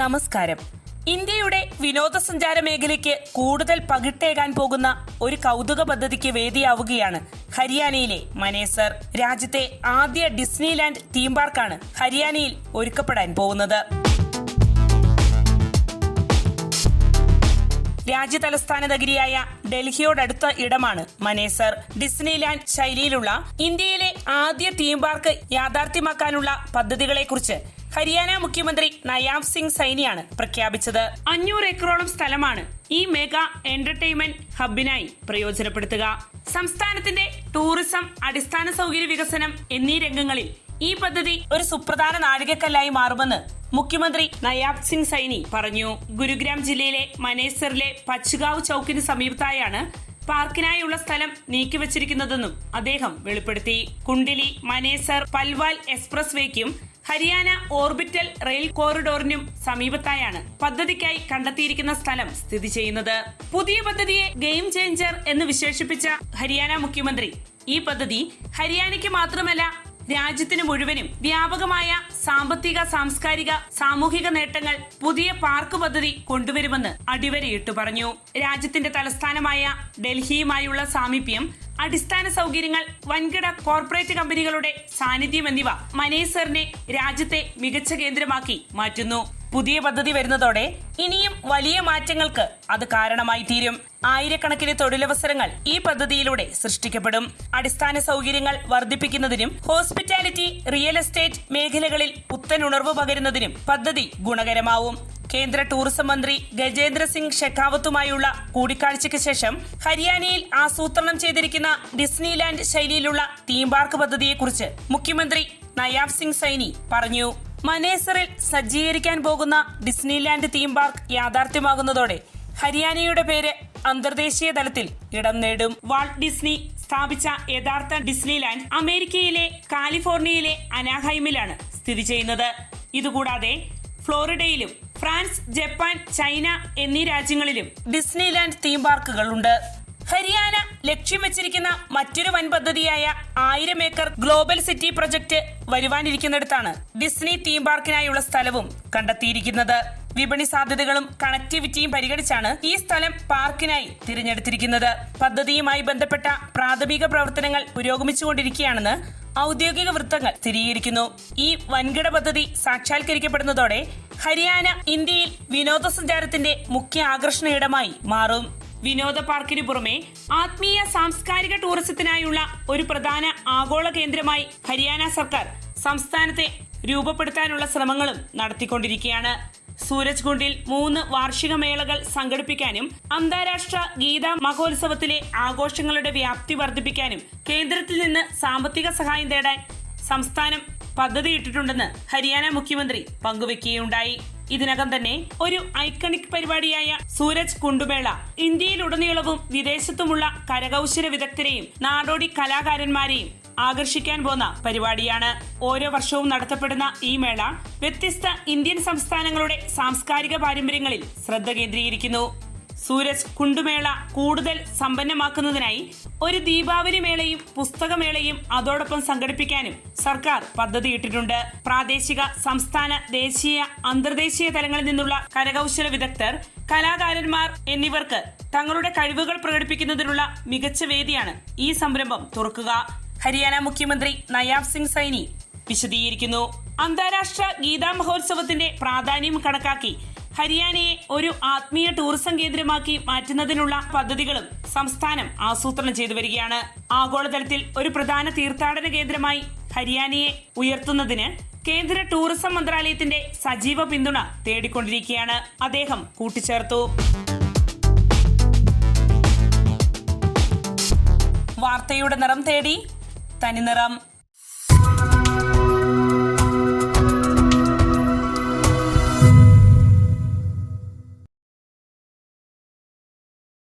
നമസ്കാരം. ഇന്ത്യയുടെ വിനോദസഞ്ചാര മേഖലയ്ക്ക് കൂടുതൽ പകിട്ടേകാൻ പോകുന്ന ഒരു കൗതുക പദ്ധതിക്ക് വേദിയാവുകയാണ് ഹരിയാനയിലെ മനേസർ. രാജ്യത്തെ ആദ്യ ഡിസ്നിലാൻഡ് തീം പാർക്കാണ് ഹരിയാനയിൽ ഒരുക്കപ്പെടാൻ പോകുന്നത്. രാജ്യ തലസ്ഥാന നഗരിയായ ഡൽഹിയോടടുത്ത ഇടമാണ് മനേസർ. ഡിസ്നിലാൻഡ് ശൈലിയിലുള്ള ഇന്ത്യയിലെ ആദ്യ തീം പാർക്ക് യാഥാർത്ഥ്യമാക്കാനുള്ള പദ്ധതികളെക്കുറിച്ച് ഹരിയാന മുഖ്യമന്ത്രി നയാബ് സിംഗ് സൈനിയാണ് പ്രഖ്യാപിച്ചത്. അഞ്ഞൂറ് ഏക്കറോളം സ്ഥലമാണ് ഈ മെഗാ എന്റർടൈൻമെന്റ് ഹബിനായി പ്രയോജനപ്പെടുത്തുക. സംസ്ഥാനത്തിന്റെ ടൂറിസം അടിസ്ഥാന സൗകര്യ വികസനം എന്നീ രംഗങ്ങളിൽ ഈ പദ്ധതി ഒരു സുപ്രധാന നാഴികക്കല്ലായി മാറുമെന്ന് മുഖ്യമന്ത്രി നയാബ് സിംഗ് സൈനി പറഞ്ഞു. ഗുരുഗ്രാം ജില്ലയിലെ മനേസറിലെ പച്ചുകാവ് ചൌക്കിന് സമീപത്തായാണ് പാർക്കിനായുള്ള സ്ഥലം നീക്കിവച്ചിരിക്കുന്നതെന്നും അദ്ദേഹം വെളിപ്പെടുത്തി. കുണ്ടിലി മനേസർ പൽവാൽ എക്സ്പ്രസ് വേക്കും ഹരിയാന ഓർബിറ്റൽ റെയിൽ കോറിഡോറിനും സമീപത്തായാണ് പദ്ധതിക്കായി കണ്ടെത്തിയിരിക്കുന്ന സ്ഥലം സ്ഥിതി ചെയ്യുന്നത്. പുതിയ പദ്ധതിയെ ഗെയിം ചേഞ്ചർ എന്ന് വിശേഷിപ്പിച്ച ഹരിയാന മുഖ്യമന്ത്രി. ഈ പദ്ധതി ഹരിയാനയ്ക്ക് മാത്രമല്ല രാജ്യത്തിന് മുഴുവനും വ്യാപകമായ സാമ്പത്തിക സാംസ്കാരിക സാമൂഹിക നേട്ടങ്ങൾ പുതിയ പാർക്ക് പദ്ധതി കൊണ്ടുവരുമെന്ന് അടിവരയിട്ട് പറഞ്ഞു. രാജ്യത്തിന്റെ തലസ്ഥാനമായ ഡൽഹിയുമായുള്ള സാമീപ്യം അടിസ്ഥാന സൗകര്യങ്ങൾ വൻകിട കോർപ്പറേറ്റ് കമ്പനികളുടെ സാന്നിധ്യം എന്നിവ മനേസറിനെ രാജ്യത്തെ മികച്ച കേന്ദ്രമാക്കി മാറ്റുന്നു. പുതിയ പദ്ധതി വരുന്നതോടെ ഇനിയും വലിയ മാറ്റങ്ങൾക്ക് അത് കാരണമായി തീരും. ആയിരക്കണക്കിന് തൊഴിലവസരങ്ങൾ ഈ പദ്ധതിയിലൂടെ സൃഷ്ടിക്കപ്പെടും. അടിസ്ഥാന സൗകര്യങ്ങൾ വർദ്ധിപ്പിക്കുന്നതിനും ഹോസ്പിറ്റാലിറ്റി റിയൽ എസ്റ്റേറ്റ് മേഖലകളിൽ പുത്തൻ ഉണർവ് പകരുന്നതിനും പദ്ധതി ഗുണകരമാവും. കേന്ദ്ര ടൂറിസം മന്ത്രി ഗജേന്ദ്ര സിംഗ് ഷെഖാവത്തുമായുള്ള കൂടിക്കാഴ്ചയ്ക്ക് ശേഷം ഹരിയാനയിൽ ആസൂത്രണം ചെയ്തിരിക്കുന്ന ഡിസ്നിലാൻഡ് ശൈലിയിലുള്ള തീം പാർക്ക് പദ്ധതിയെക്കുറിച്ച് മുഖ്യമന്ത്രി നയാബ് സിംഗ് സൈനി പറഞ്ഞു. മനേസറിൽ സജ്ജീകരിക്കാൻ പോകുന്ന ഡിസ്നിലാൻഡ് തീം പാർക്ക് യാഥാർത്ഥ്യമാകുന്നതോടെ ഹരിയാനയുടെ പേര് അന്തർദേശീയ തലത്തിൽ ഇടം നേടും. വാൾട്ട് ഡിസ്നി സ്ഥാപിച്ച യഥാർത്ഥ ഡിസ്നിലാൻഡ് അമേരിക്കയിലെ കാലിഫോർണിയയിലെ അനാഹൈമിലാണ് സ്ഥിതി ചെയ്യുന്നത്. ഇതുകൂടാതെ ഫ്ലോറിഡയിലും ഫ്രാൻസ് ജപ്പാൻ ചൈന എന്നീ രാജ്യങ്ങളിലും ഡിസ്നിലാൻഡ് തീം പാർക്കുകൾ ഉണ്ട്. ഹരിയാന ലക്ഷ്യം വെച്ചിരിക്കുന്ന മറ്റൊരു വൻ പദ്ധതിയായ ആയിരം ഏക്കർ ഗ്ലോബൽ സിറ്റി പ്രൊജക്ട് വരുവാനിരിക്കുന്നിടത്താണ് ഡിസ്നി തീം പാർക്കിനായുള്ള സ്ഥലവും കണ്ടെത്തിയിരിക്കുന്നത്. വിപണി സാധ്യതകളും കണക്ടിവിറ്റിയും പരിഗണിച്ചാണ് ഈ സ്ഥലം പാർക്കിനായി തിരഞ്ഞെടുത്തിരിക്കുന്നത്. പദ്ധതിയുമായി ബന്ധപ്പെട്ട പ്രാഥമിക പ്രവർത്തനങ്ങൾ പുരോഗമിച്ചുകൊണ്ടിരിക്കുകയാണെന്ന് ഔദ്യോഗിക വൃത്തങ്ങൾ സ്ഥിരീകരിക്കുന്നു. ഈ വൻകിട പദ്ധതി സാക്ഷാത്കരിക്കപ്പെടുന്നതോടെ ഹരിയാന ഇന്ത്യയിൽ വിനോദസഞ്ചാരത്തിന്റെ മുഖ്യ ആകർഷണ ഇടമായി മാറും. വിനോദ പാർക്കിന് പുറമെ ആത്മീയ സാംസ്കാരിക ടൂറിസത്തിനായുള്ള ഒരു പ്രധാന ആഗോള കേന്ദ്രമായി ഹരിയാന സർക്കാർ സംസ്ഥാനത്തെ രൂപപ്പെടുത്താനുള്ള ശ്രമങ്ങളും നടത്തിക്കൊണ്ടിരിക്കുകയാണ്. സൂരജ് കുണ്ടിൽ മൂന്ന് വാർഷിക മേളകൾ സംഘടിപ്പിക്കാനും അന്താരാഷ്ട്ര ഗീതാ മഹോത്സവത്തിലെ ആഘോഷങ്ങളുടെ വ്യാപ്തി വർദ്ധിപ്പിക്കാനും കേന്ദ്രത്തിൽ നിന്ന് സാമ്പത്തിക സഹായം തേടാൻ സംസ്ഥാനം പദ്ധതിയിട്ടിട്ടുണ്ടെന്ന് ഹരിയാന മുഖ്യമന്ത്രി പങ്കുവെക്കുകയുണ്ടായി. ഇതിനകം തന്നെ ഒരു ഐക്കണിക് പരിപാടിയായ സൂരജ് കുണ്ടുമേള ഇന്ത്യയിലുടനീളവും വിദേശത്തുമുള്ള കരകൗശല വിദഗ്ധരെയും നാടോടി കലാകാരന്മാരെയും ആകർഷിക്കാൻ പോന്ന പരിപാടിയാണ്. ഓരോ വർഷവും നടത്തപ്പെടുന്ന ഈ മേള വ്യത്യസ്ത ഇന്ത്യൻ സംസ്ഥാനങ്ങളുടെ സാംസ്കാരിക പാരമ്പര്യങ്ങളിൽ ശ്രദ്ധ കേന്ദ്രീകരിക്കുന്നു. സൂരജ് കുണ്ടുമേള കൂടുതൽ സമ്പന്നമാക്കുന്നതിനായി ഒരു ദീപാവലി മേളയും പുസ്തകമേളയും അതോടൊപ്പം സംഘടിപ്പിക്കാനും സർക്കാർ പദ്ധതിയിട്ടിട്ടുണ്ട്. പ്രാദേശിക സംസ്ഥാന ദേശീയ അന്തർദേശീയ തലങ്ങളിൽ നിന്നുള്ള കരകൗശല വിദഗ്ധർ കലാകാരന്മാർ എന്നിവർക്ക് തങ്ങളുടെ കഴിവുകൾ പ്രകടിപ്പിക്കുന്നതിനുള്ള മികച്ച വേദിയാണ് ഈ സംരംഭം തുറക്കുക. ഹരിയാന മുഖ്യമന്ത്രി നയാബ് സിംഗ് സൈനി വിശദീകരിക്കുന്നു. അന്താരാഷ്ട്ര ഗീതാ മഹോത്സവത്തിന്റെ പ്രാധാന്യം കണക്കാക്കി ഹരിയാനയെ ഒരു ആത്മീയ ടൂറിസം കേന്ദ്രമാക്കി മാറ്റുന്നതിനുള്ള പദ്ധതികളും സംസ്ഥാനം ആസൂത്രണം ചെയ്തു വരികയാണ്. ആഗോളതലത്തിൽ ഒരു പ്രധാന തീർത്ഥാടന കേന്ദ്രമായി ഹരിയാനയെ ഉയർത്തുന്നതിന് കേന്ദ്ര ടൂറിസം മന്ത്രാലയത്തിന്റെ സജീവ പിന്തുണ തേടിക്കൊണ്ടിരിക്കുകയാണ്. അദ്ദേഹം കൂട്ടിച്ചേർത്തു. വാർത്തയുടെ നിറം തേടി തനിനിറം